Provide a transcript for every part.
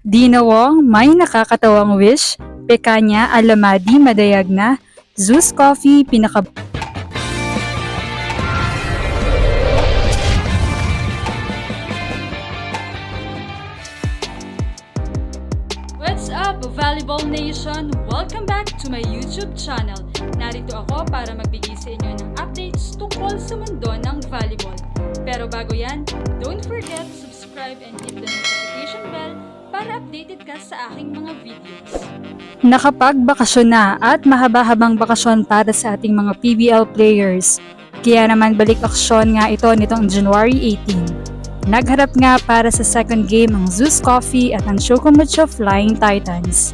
Dina may nakakatawang wish, Pekanya Alamadi Madayagna, Zeus Coffee, pinaka What's up, Volleyball Nation? Welcome back to my YouTube channel. Narito ako para magbigay sa inyo ng updates tungkol sa mundo ng volleyball. Pero bago yan, don't forget to subscribe and hit the notification bell para updated ka sa aking mga videos. Nakapagbakasyon na at mahaba-habang bakasyon para sa ating mga PBL players. Kaya naman balik aksyon nga ito nitong January 18. Nagharap nga para sa second game ang Zeus Coffee at ang Chocomucho Flying Titans.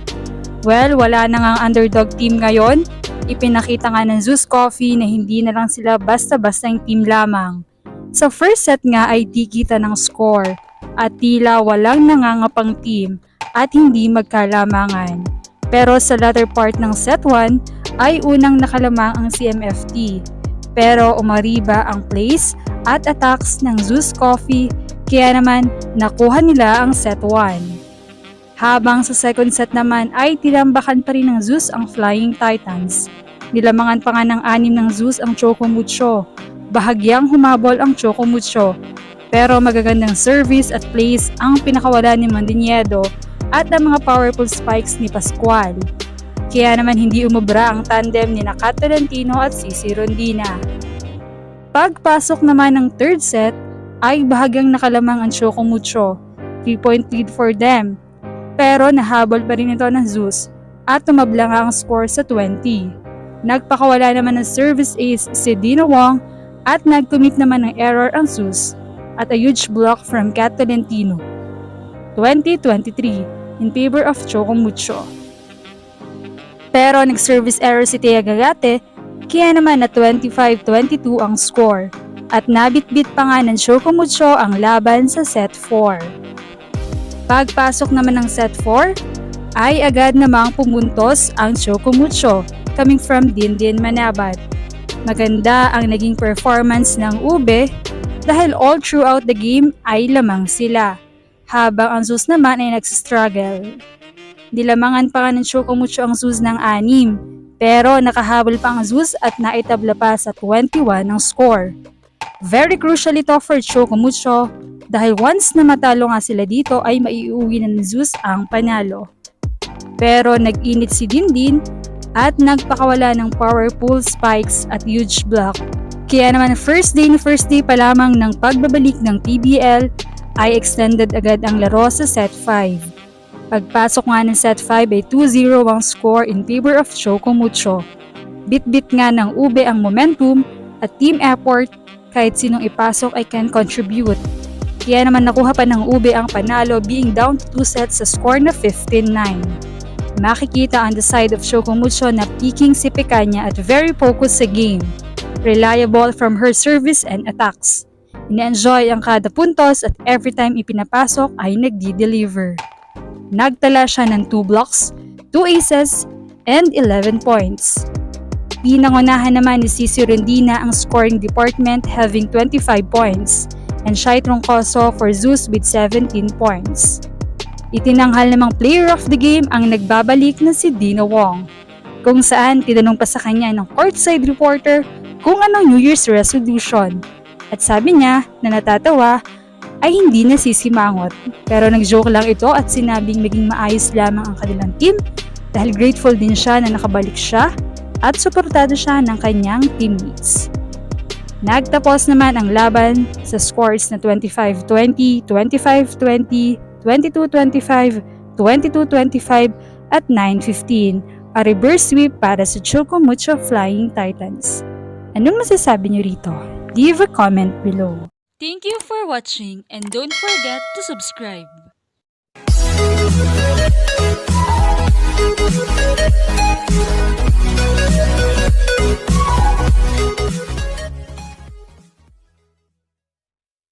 Well, wala na nga ang underdog team ngayon. Ipinakita nga ng Zeus Coffee na hindi na lang sila basta-bastang team lamang. Sa first set nga ay di kita ng score at tila walang nangangapang team at hindi magkalamangan. Pero sa latter part ng set 1 ay unang nakalamang ang CMFT. Pero umariba ang plays at attacks ng Zeus Coffee kaya naman nakuha nila ang set 1. Habang sa second set naman ay tilambakan pa rin ng Zeus ang Flying Titans. Nilamangan pa nga ng anim ng Zeus ang Chocomucho. Bahagyang humabol ang Chocomucho. Pero magagandang service at plays ang pinakawala ni Mondiniedo at ang mga powerful spikes ni Pascual. Kaya naman hindi umubra ang tandem ni Tolentino at Cici Rondina. Pagpasok naman ng third set, ay bahagyang nakalamang ang Chocomucho. 3-point lead for them. Pero nahabol pa rin ito ng Zeus at tumabla nga ang score sa 20. Nagpakawala naman ng service ace si Dina Wong at nag-commit naman ng error ang Zeus at a huge block from Kat Tolentino. 2023 in favor of Chocomucho. Pero nag-service error si Tia Gagate, kaya naman na 25-22 ang score at nabitbit pa nga ng Chocomucho ang laban sa set 4. Pagpasok naman ng set 4, ay agad namang pumuntos ang Chocomucho coming from Dindin Manabat. Maganda ang naging performance ng Ube dahil all throughout the game ay lamang sila habang ang Zeus naman ay nagsistruggle. Dilamangan pa nga ng Chocomucho ang Zeus ng anim, pero nakahabol pa ang Zeus at naitabla pa sa 21 ang score. Very crucial ito for Chocomucho dahil once na matalo nga sila dito ay maiuwi na ni Zeus ang panalo. Pero nag-init si Dindin at nagpakawala ng powerful spikes at huge block. Kaya naman first day na first day pa lamang ng pagbabalik ng PBL ay extended agad ang laro sa set 5. Pagpasok nga ng set 5 ay 2-0 ang score in favor of Chocomucho. Bit-bit nga ng ube ang momentum at team effort kahit sinong ipasok ay can contribute. Kaya naman nakuha pa ng ube ang panalo being down to 2 sets sa score na 15-9. Makikita on the side of Chocomucho na peaking si Pekanya at very focused sa game. Reliable from her service and attacks. Ina-enjoy ang kada puntos at every time ipinapasok ay nagdi-deliver. Nagtala siya ng 2 blocks, 2 aces, and 11 points. Pinangunahan naman ni Cici Rendina ang scoring department having 25 points and Shai Troncoso for Zeus with 17 points. Itinanghal namang player of the game ang nagbabalik na si Dina Wong, kung saan tinanong pa sa kanya ng courtside reporter kung anong New Year's resolution. At sabi niya na natatawa ay hindi na sisimangot. Pero nag-joke lang ito at sinabing maging maayos lamang ang kanilang team dahil grateful din siya na nakabalik siya at suportado siya ng kanyang teammates. Nagtapos naman ang laban sa scores na 25-20, 25-20, 22-25, 22-25 at 9-15, a reverse sweep para sa Chocomucho Flying Titans. Anong masasabi niyo rito? Leave a comment below. Thank you for watching and don't forget to subscribe.